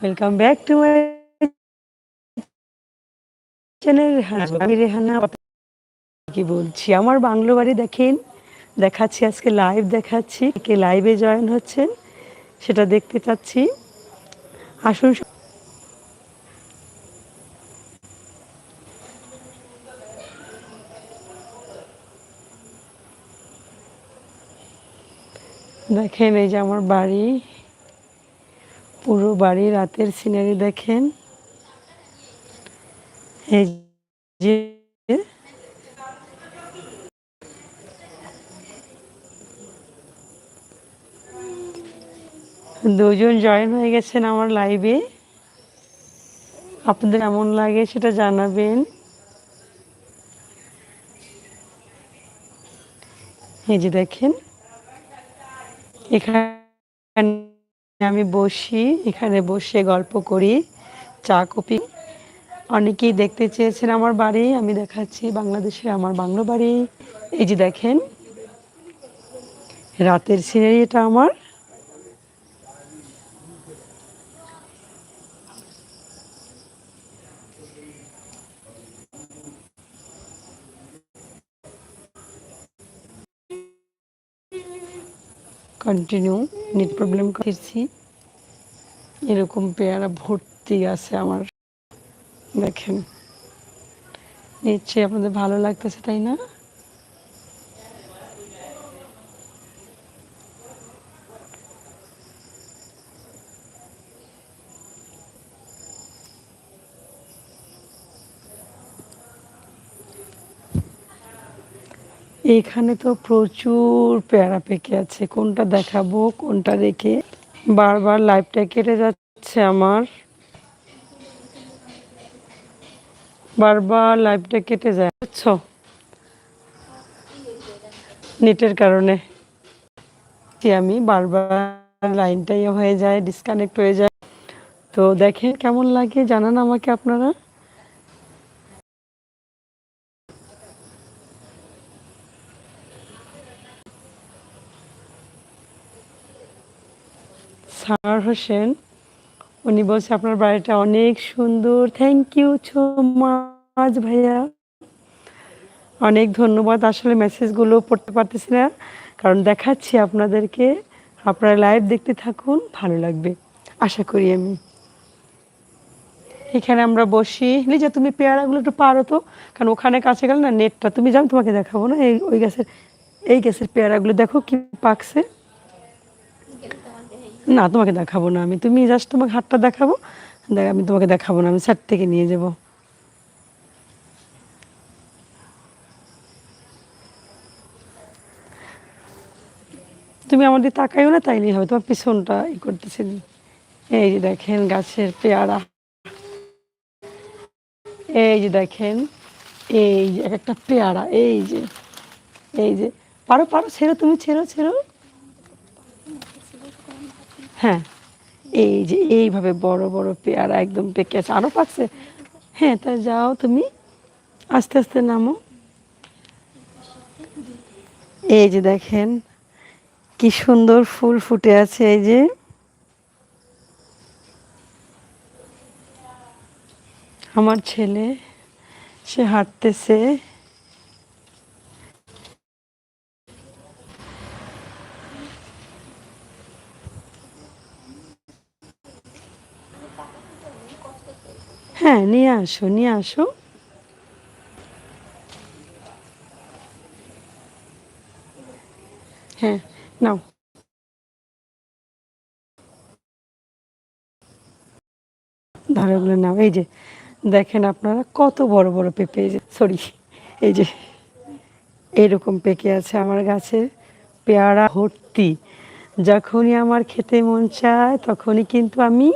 Welcome back to my channel আমি রেহানা কি বলছি। আমার বাংলো বাড়ি দেখেন দেখাচ্ছি আজকে লাইভ দেখাচ্ছি কে লাইভে জয়েন হচ্ছেন সেটা দেখতে চাচ্ছি। আসুন দেখেন এই যে আমার বাড়ি। পুরো বাড়ি রাতের সিনারি দেখেন। যে দুজন জয়েন হয়ে গেছেন আমার লাইভে আপনাদের কেমন লাগে সেটা জানাবেন। এই যে দেখেন, এখানে আমি বসি, এখানে বসে গল্প করি, চা কপি অনেকেই দেখতে চেয়েছেন আমার বাড়ি, আমি দেখাচ্ছি বাংলাদেশে আমার বাংলো বাড়ি। এই যে দেখেন, রাতের সিনারি এটা আমার। কন্টিনিউ নেট প্রবলেম করেছি। এরকম পেয়ারা ভর্তি আছে আমার। দেখেন, নিশ্চয়ই আপনাদের ভালো লাগতেছে, তাই না? এখানে তো প্রচুর পেয়ারা পেকে আছে। কোনটা দেখাবো, কোনটা দেখে? বারবার লাইভটা কেটে যাচ্ছে আমার। বারবার লাইফটা কেটে যায়, বুঝছ? নেটের কারণে। আমি বারবার লাইনটাই হয়ে যায় ডিসকানেক্ট হয়ে যায়। তো দেখেন কেমন লাগে, জানান আমাকে আপনারা। সার হোসেন, উনি বলছে, আপনার বাড়িটা অনেক সুন্দর। থ্যাংক ইউ সো মাচ ভাইয়া। অনেক ধন্যবাদ। আসলে মেসেজগুলো পড়তে পারতেছি না, কারণ দেখাচ্ছি আপনাদেরকে। আপনারা লাইভ দেখতে থাকুন, ভালো লাগবে, আশা করি আমি। এখানে আমরা বসি। লিজা, তুমি পেয়ারাগুলো একটু পারো তো, কারণ ওখানে কাছে গেলে না নেটটা তুমি যাও, তোমাকে দেখাবো না। এই, ওই গাছের, এই গাছের পেয়ারাগুলো দেখো কি পাকছে। না, তোমাকে দেখাবো না আমি। তুমি জাস্ট তোমাকে হাতটা দেখাবো। দেখ, আমি তোমাকে দেখাবো না, আমি সাইড থেকে নিয়ে যাব। তুমি আমার আমাদের তাকাইও না তাইলেই হবে। তোমার পিছনটা ই করতেছি এই যে দেখেন গাছের পেয়ারা। এই যে দেখেন, এই যে এক একটা পেয়ারা, এই যে এই যে। পারো পারো, ছেড়ো তুমি, ছেড়ো ছেড়ো। হ্যাঁ এই যে এইভাবে বড় বড় পেয়ারা একদম পেকে আছে। আরও পাকছে? হ্যাঁ তা যাও তুমি। আস্তে আস্তে নামো। এই যে দেখেন, কি সুন্দর ফুল ফুটে আছে এই যে। আমার ছেলে, সে হাঁটতেছে। হ্যাঁ নিয়ে আসো নিয়ে আসো। হ্যাঁ নাও। ধারাগুলো নাও। এই যে, দেখেন আপনারা কত বড় বড় পেঁপে সরি এই যে, এরকম পেকে আছে আমার গাছের পেয়ারা ভর্তি। যখনই আমার খেতে মন চায়, তখনই কিন্তু আমি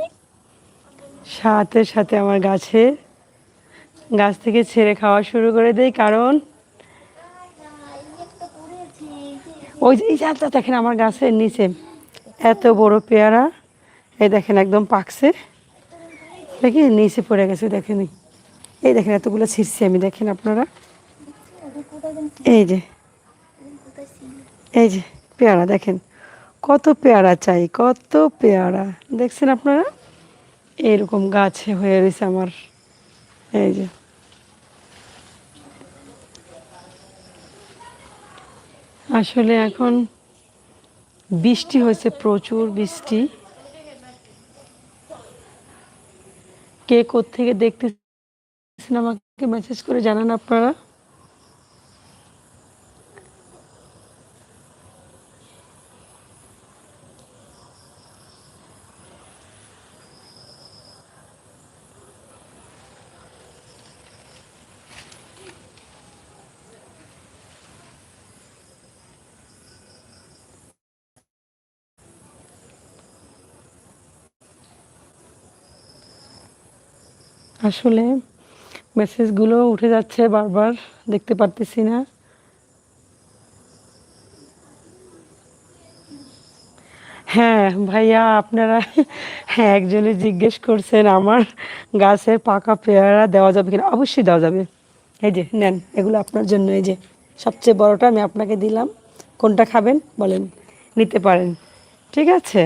সাথে সাথে আমার গাছে গাছ থেকে ছেড়ে খাওয়া শুরু করে দেই, কারণ ওই যে এই যে আচ্ছা দেখেন আমার গাছের নিচে, এত বড় পেয়ারা, এই দেখেন একদম পাকছে। দেখি নিচে পড়ে গেছে দেখেন। এই দেখেন, এতগুলো ছিঁড়ছি আমি, দেখেন আপনারা। এই যে এই যে পেয়ারা দেখেন, কত পেয়ারা চাই, কত পেয়ারা। দেখছেন আপনারা? এরকম গাছে হয়ে রয়েছে আমার। এই যে। আসলে এখন বৃষ্টি হয়েছে, প্রচুর বৃষ্টি। কে থেকে দেখতেছেন আমাকে? মেসেজ করে জানান আপনারা। আসলে মেসেজগুলো উঠে যাচ্ছে বারবার, দেখতে পারতেছি না। হ্যাঁ ভাইয়া, আপনারা হ্যাঁ একজনে জিজ্ঞেস করছেন, আমার গাছের পাকা পেয়ারা দেওয়া যাবে কিনা? অবশ্যই দেওয়া যাবে। এই যে, নেন, এগুলো আপনার জন্য। এই যে, সবচেয়ে বড়টা আমি আপনাকে দিলাম। কোনটা খাবেন? বলেন, নিতে পারেন। ঠিক আছে?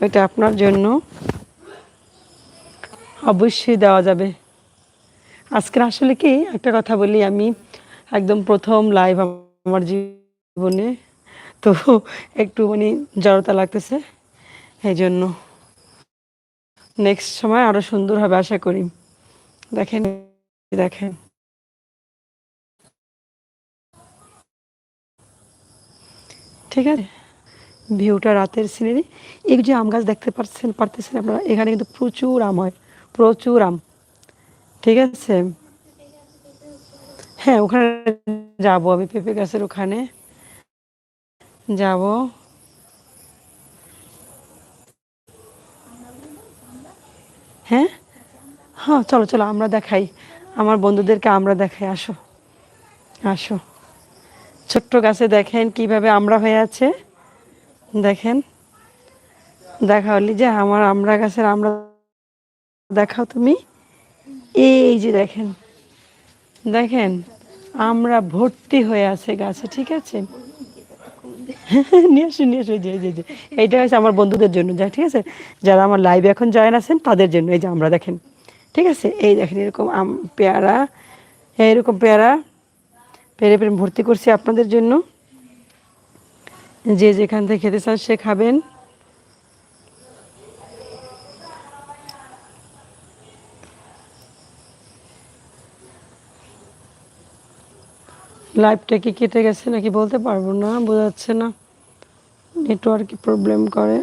এটা আপনার জন্য। অবশ্যই দেওয়া যাবে। আজকের আসলে কি, একটা কথা বলি আমি, একদম প্রথম লাইভ আমার জীবনে, তো একটু মানে জড়তা লাগতেছে এই জন্য নেক্সট সময় আরও সুন্দর হবে, আশা করি। দেখেন দেখেন। ঠিক আছে? ভিউটা রাতের সিনারি এই যে আম গাছ দেখতে পাচ্ছেন পারতেছেন আপনারা, এখানে কিন্তু প্রচুর আম হয়। প্রচুর আম। ঠিক আছে? হ্যাঁ ওখানে যাব আমি, পেঁপে গাছের ওখানে। যাব। হ্যাঁ? হ্যাঁ চলো চলো, আমরা দেখাই। আমার বন্ধুদেরকে আমরা দেখাই, আসো। আসো। ছোট্ট গাছে দেখেন কীভাবে আমরা হয়ে আছে। দেখেন। দেখা হলি যে আমার আমরা গাছের আমরা দেখাও তুমি। এই যে দেখেন দেখেন, আমরা ভর্তি হয়ে আছে গাছে, ঠিক আছে? নিয়ে আসুন নিয়ে আসুন যে যে এইটা হচ্ছে আমার বন্ধুদের জন্য, যা, ঠিক আছে? যারা আমার লাইভে এখন জয়েন আছেন, তাদের জন্য, এই যে আমরা দেখেন, ঠিক আছে? এই দেখেন, এরকম আম, পেয়ারা এরকম পেয়ারা, পেরে পেরে ভর্তি করছি আপনাদের জন্য। যে যেখান থেকে খেতে চান, সে খাবেন। লাইভটা কি কেটে গেছে নাকি বলতে পারব না, বোঝাচ্ছে না। নেটওয়ার্ক প্রবলেম করে।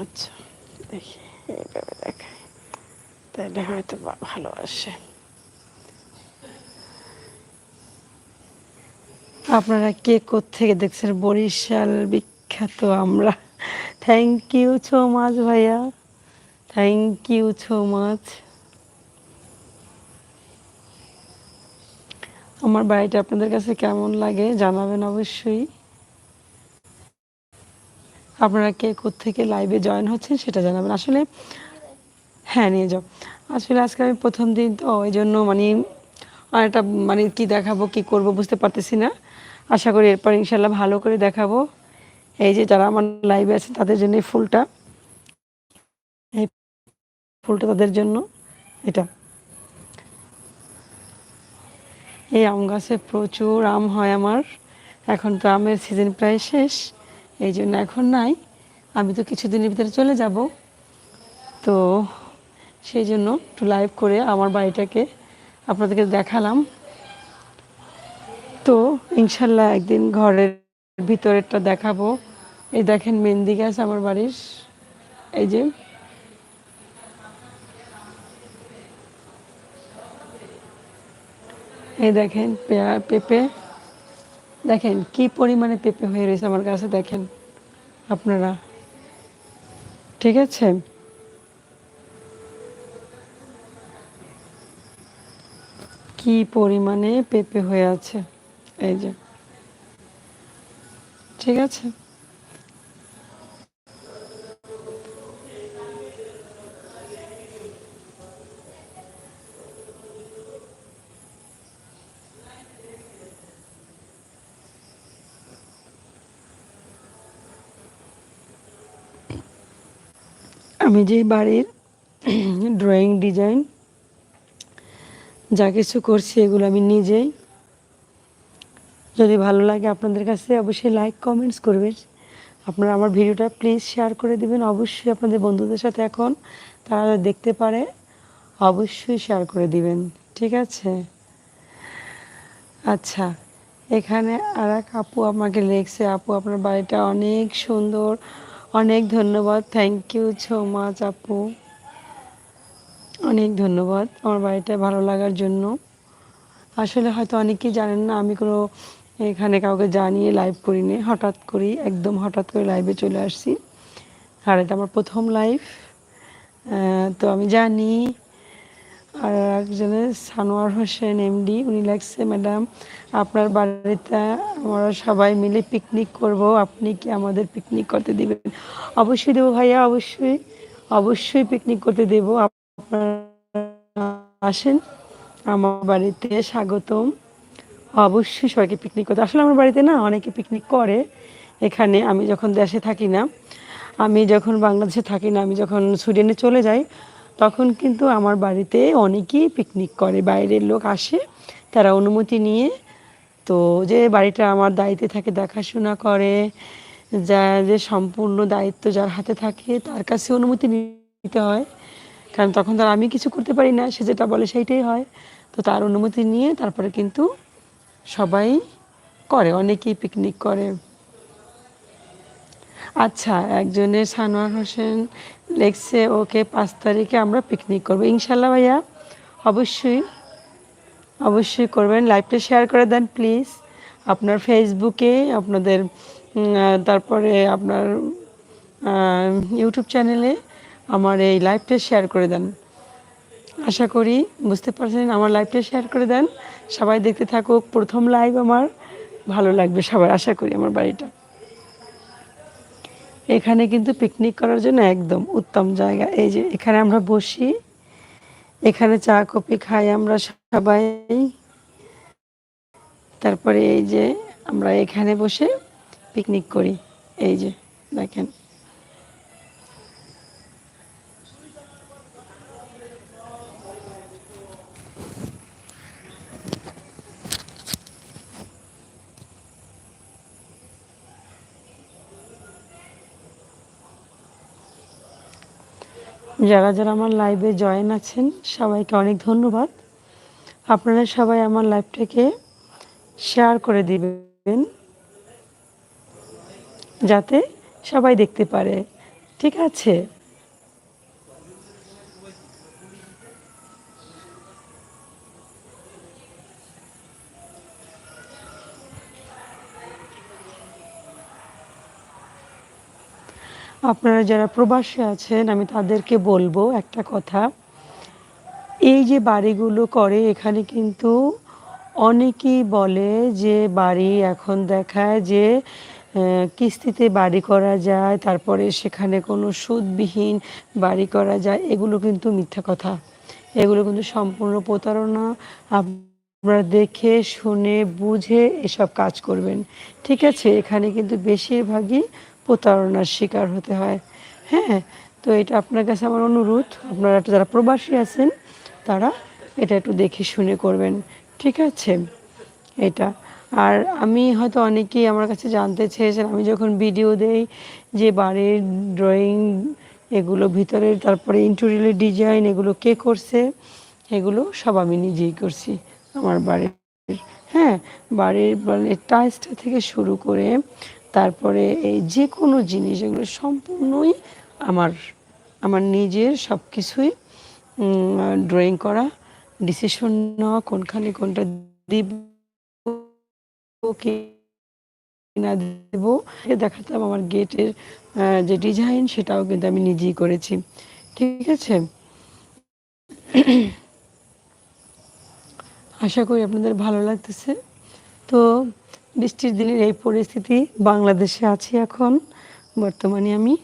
আচ্ছা দেখি, এইভাবে দেখাই তাহলে হয়তো ভালো আসে। আপনারা কে থেকে দেখছেন? বরিশাল, বিখ্যাত আমরা। থ্যাংক ইউ ছো মাচ ভাইয়া। থ্যাংক ইউ ছো মাচ আমার বাড়িটা আপনাদের কাছে কেমন লাগে জানাবেন অবশ্যই। আপনারা কে থেকে লাইভে জয়েন হচ্ছেন সেটা জানাবেন। আসলে হ্যাঁ নিয়ে যাও। আসলে আজকে আমি প্রথম দিন, তো ওই জন্য মানে অনেকটা মানে কি দেখাবো, কি করব বুঝতে পারতেছি না। আশা করি এরপর ইনশাল্লাহ ভালো করে দেখাবো। এই যে যারা আমার লাইভে আছে, তাদের জন্য এই ফুলটা। এই ফুলটা তাদের জন্য। এটা। এই আম গাছে প্রচুর আম হয় আমার। এখন তো আমের সিজন প্রায় শেষ। এই জন্য এখন নাই। আমি তো কিছুদিনের ভিতরে চলে যাব। তো সেই জন্য একটু লাইভ করে আমার বাড়িটাকে আপনাদেরকে দেখালাম। তো ইনশাল্লাহ একদিন ঘরের ভিতরেরটা দেখাবো। এই দেখেন মেহেন্দি গাছ আমার বাড়ির। এই যে। এই দেখেন পেঁপে। দেখেন কি পরিমাণে পেঁপে হয়ে রয়েছে আমার কাছে দেখেন আপনারা। ঠিক আছে? কি পরিমাণে পেঁপে হয়ে আছে? এই যে। ঠিক আছে। আমি যে বাড়ির ড্রয়িং ডিজাইন যা কিছু করছি এগুলো আমি নিজেই যদি ভালো লাগে আপনাদের কাছে অবশ্যই লাইক কমেন্টস করবেন। আপনারা আমার ভিডিওটা প্লিজ শেয়ার করে দিবেন। অবশ্যই আপনাদের বন্ধুদের সাথে এখন তারা দেখতে পারে, অবশ্যই শেয়ার করে দিবেন। ঠিক আছে? আচ্ছা এখানে আর এক আপু আমাকে লেখছে, আপু, আপনার বাড়িটা অনেক সুন্দর। অনেক ধন্যবাদ। থ্যাংক ইউ সো মাচ আপু। অনেক ধন্যবাদ আমার বাড়িটা ভালো লাগার জন্য। আসলে হয়তো অনেকেই জানেন না, আমি কোনো এখানে কাউকে জানিয়ে লাইভ করিনি। হঠাৎ করি একদম হঠাৎ করে লাইভে চলে আসছি। আর এটা আমার প্রথম লাইভ তো আমি জানি, আর একজনের সানোয়ার হোসেন এমডি উনি লাগছে ম্যাডাম আপনার বাড়িতে আমরা সবাই মিলে পিকনিক করব। আপনি কি আমাদের পিকনিক করতে দিবেন? অবশ্যই দেবো ভাইয়া, অবশ্যই। অবশ্যই পিকনিক করতে দেবো। আপনারা আসেন। আমার বাড়িতে স্বাগতম। অবশ্যই সবাইকে পিকনিক করতে। আসলে আমার বাড়িতে না অনেকে পিকনিক করে। এখানে আমি যখন দেশে থাকি না, আমি যখন বাংলাদেশে থাকি না, আমি যখন সুইডেনে চলে যাই, তখন কিন্তু আমার বাড়িতে অনেকেই পিকনিক করে। বাইরের লোক আসে, তারা অনুমতি নিয়ে তো যে বাড়িটা আমার দায়িত্বে থাকে, দেখাশোনা করে, যা যে সম্পূর্ণ দায়িত্ব যার হাতে থাকে, তার কাছে অনুমতি নিতে হয়। কারণ তখন তার আমি কিছু করতে পারি না, সে যেটা বলে সেইটাই হয়। তো তার অনুমতি নিয়ে তারপরে কিন্তু সবাই করে, অনেকেই পিকনিক করে। আচ্ছা একজনের সানোয়ার হোসেন লেখছে, ওকে পাঁচ তারিখে আমরা পিকনিক করব। ইনশাল্লাহ ভাইয়া, অবশ্যই অবশ্যই করবেন। লাইভটা শেয়ার করে দেন প্লিজ আপনার ফেসবুকে আপনাদের তারপরে আপনার ইউটিউব চ্যানেলে আমার এই লাইভটা শেয়ার করে দেন। আশা করি বুঝতে পারছেন, আমার লাইভটা শেয়ার করে দেন। সবাই দেখতে থাকুক, প্রথম লাইভ আমার। ভালো লাগবে সবার, আশা করি আমার বাড়িটা। এখানে কিন্তু পিকনিক করার জন্য একদম উত্তম জায়গা। এই যে এখানে আমরা বসি। এখানে চা, কফি খাই আমরা সবাই। তারপরে এই যে আমরা এখানে বসে পিকনিক করি। এই যে দেখেন। যারা যারা আমার লাইভে জয়েন আছেন, সবাইকে অনেক ধন্যবাদ। আপনারা সবাই আমার লাইভটাকে শেয়ার করে দিবেন, যাতে সবাই দেখতে পারে। ঠিক আছে? আপনারা যারা প্রবাসী আছেন, আমি তাদেরকে বলব একটা কথা। এই যে বাড়িগুলো করে, এখানে কিন্তু অনেকেই বলে যে বাড়ি এখন দেখায় যে কিস্তিতে বাড়ি করা যায়, তারপরে সেখানে কোনো সুদবিহীন বাড়ি করা যায়, এগুলো কিন্তু মিথ্যা কথা। এগুলো কিন্তু সম্পূর্ণ প্রতারণা। আপনারা দেখে, শুনে, বুঝে এসব কাজ করবেন। ঠিক আছে, এখানে কিন্তু বেশিরভাগই প্রতারণার শিকার হতে হয়। হ্যাঁ তো এটা আপনার কাছে আমার অনুরোধ। আপনারা একটা যারা প্রবাসী আছেন, তারা এটা একটু দেখে শুনে করবেন। ঠিক আছে? এটা। আর আমি হয়তো অনেকেই আমার কাছে জানতে চেয়েছেন, আমি যখন ভিডিও দেই যে বাড়ির ড্রয়িং এগুলো ভিতরে, তারপরে ইন্টেরিয়র ডিজাইন এগুলো কে করছে, এগুলো সব আমি নিজেই করছি আমার বাড়ির। হ্যাঁ বাড়ির মানে টাইলসটা থেকে শুরু করে তারপরে এই যে কোনো জিনিস, এগুলো সম্পূর্ণই আমার আমার নিজের সব কিছুই ড্রয়িং করা ডিসিশন নেওয়া, কোনখানে কোনটা দিব না দেবো দেখাতাম আমার গেটের যে ডিজাইন সেটাও কিন্তু আমি নিজেই করেছি। ঠিক আছে? আশা করি আপনাদের ভালো লাগতেছে। তো বৃষ্টির দিনের এই পরিস্থিতি বাংলাদেশে আছি এখন, বর্তমানে আমি।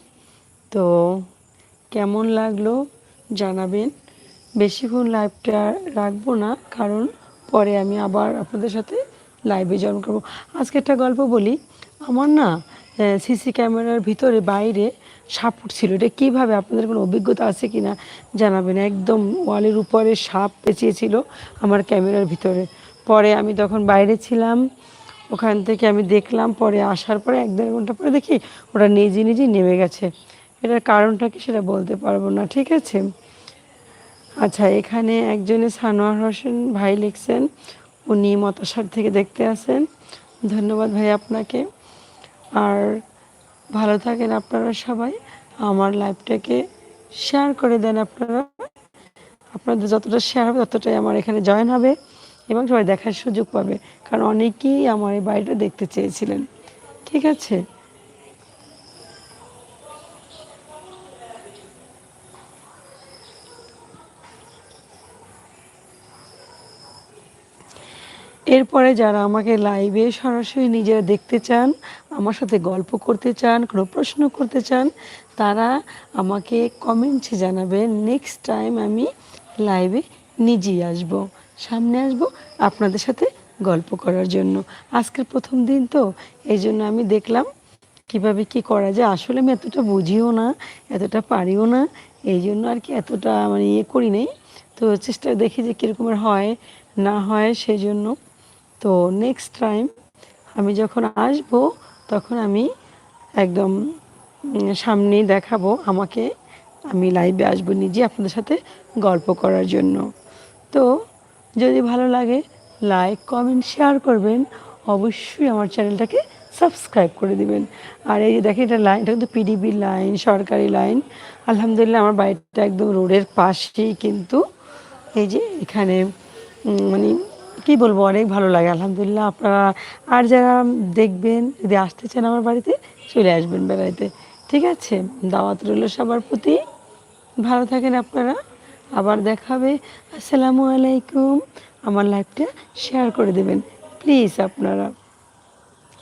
তো কেমন লাগল জানাবেন। বেশিক্ষণ লাইভটা রাখব না, কারণ পরে আমি আবার আপনাদের সাথে লাইভে জয়েন করব। আজকে একটা গল্প বলি। আমার না সিসি ক্যামেরার ভিতরে বাইরে সাপ উঠছিল। এটা কীভাবে, আপনাদের কোনো অভিজ্ঞতা আছে কি না জানাবেন। একদম ওয়ালের উপরে সাপ পেঁচিয়েছিল আমার ক্যামেরার ভিতরে। পরে আমি তখন বাইরে ছিলাম ওখান থেকে আমি দেখলাম, পরে আসার পরে এক দেড় ঘণ্টা পরে দেখি ওটা নিজে নিজেই নেমে গেছে। এটার কারণটা কি সেটা বলতে পারব না, ঠিক আছে? আচ্ছা এখানে একজনে সানোয়ার হোসেন ভাই লিখছেন, উনি মতাসার থেকে দেখতে আসেন। ধন্যবাদ ভাই আপনাকে। আর ভালো থাকেন আপনারা সবাই। আমার লাইভটাকে শেয়ার করে দেন আপনারা। আপনাদের যতটা শেয়ার হবে ততটাই আমার এখানে জয়েন হবে এবং সবাই দেখার সুযোগ পাবে। কারণ অনেকেই আমার এই বাড়িটা দেখতে চেয়েছিলেন। ঠিক আছে? এরপরে যারা আমাকে লাইভে সরাসরি নিজেরা দেখতে চান, আমার সাথে গল্প করতে চান, কোনো প্রশ্ন করতে চান, তারা আমাকে কমেন্টসে জানাবেন নেক্সট টাইম আমি লাইভে নিজেই আসব। সামনে আসব, আপনাদের সাথে গল্প করার জন্য। আজকের প্রথম দিন তো, এই জন্য আমি দেখলাম কীভাবে কি করা যায়। আসলে আমি এতটা বুঝিও না, এতটা পারিও না, এই জন্য আর কি এতটা মানে ইয়ে করি নাই। তো চেষ্টা দেখি যে কীরকমের হয়, না হয় সেই জন্য তো নেক্সট টাইম আমি যখন আসব, তখন আমি একদম সামনেই দেখাবো, আমাকে আমি লাইভে আসব নিজে আপনাদের সাথে গল্প করার জন্য। তো যদি ভালো লাগে লাইক কমেন্ট শেয়ার করবেন। অবশ্যই আমার চ্যানেলটাকে সাবস্ক্রাইব করে দিবেন। আর এই যে দেখেন, এটা লাইন এটা কিন্তু পিডিবি লাইন সরকারি লাইন আলহামদুলিল্লাহ, আমার বাড়িটা একদম রোডের পাশেই কিন্তু এই যে এখানে মানে কি বলব, অনেক ভালো লাগে। আলহামদুলিল্লাহ, আপনারা, আর যারা দেখবেন, যদি আসতে চান আমার বাড়িতে, চলে আসবেন বেড়াইতে। ঠিক আছে? দাওয়াত রইল সবার প্রতি। ভালো থাকেন আপনারা। আবার দেখাবে। আসসালামু আলাইকুম। আমার লাইভটা শেয়ার করে দেবেন। প্লিজ আপনারা।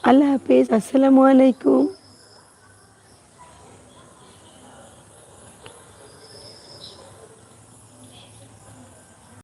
আল্লাহ হাফিজ। আসসালামু আলাইকুম।